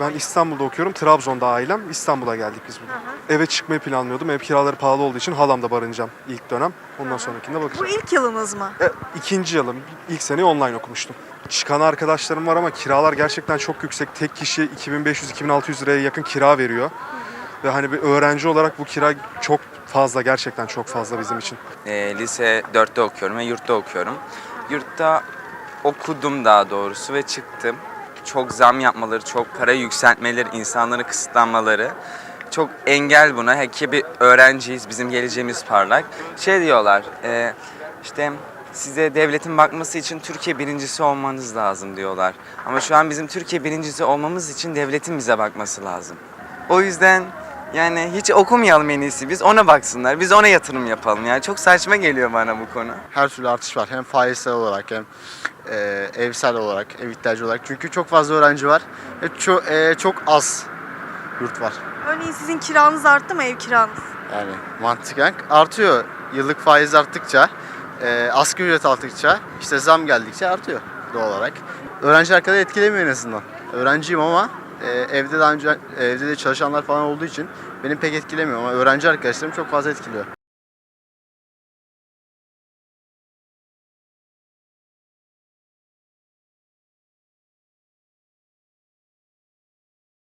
Ben İstanbul'da okuyorum. Trabzon'da ailem. İstanbul'a geldik biz burada. Eve çıkmayı planlıyordum. Ev kiraları pahalı olduğu için halamda barınacağım ilk dönem. Ondan sonrakinde Bu bakacağım. ilk yılınız mı? E, ikinci yılım. İlk seneyi online okumuştum. Çıkan arkadaşlarım var ama kiralar gerçekten çok yüksek. Tek kişi 2500-2600 liraya yakın kira veriyor. Ve hani bir öğrenci olarak bu kira çok fazla. Gerçekten çok fazla bizim için. E, lise 4'te okuyorum ve yurtta okuyorum. Yurtta okudum daha doğrusu ve çıktım. Çok zam yapmaları, çok para yükseltmeleri, insanların kısıtlanmaları çok engel buna. Heki bir öğrenciyiz, bizim geleceğimiz parlak. Şey diyorlar, e, işte size devletin bakması için Türkiye birincisi olmanız lazım diyorlar. Ama şu an bizim Türkiye birincisi olmamız için devletin bize bakması lazım. O yüzden yani hiç okumayalım en iyisi. Biz ona baksınlar. Biz ona yatırım yapalım. Yani çok saçma geliyor bana bu konu. her türlü artış var. Hem faizsel olarak hem e, evsel olarak, ev ihtiyacı olarak. Çünkü çok fazla öğrenci var ve çok, çok az yurt var. Örneğin sizin kiranız arttı mı ev kiranız? Yani mantıken artıyor. Yıllık faiz arttıkça, e, asgari ücret arttıkça, işte zam geldikçe artıyor doğal olarak. Öğrenciler kadar etkilemiyor en azından. Öğrenciyim ama e, evde daha önce evde de çalışanlar falan olduğu için benim pek etkilemiyor ama öğrenci arkadaşlarım çok fazla etkiliyor.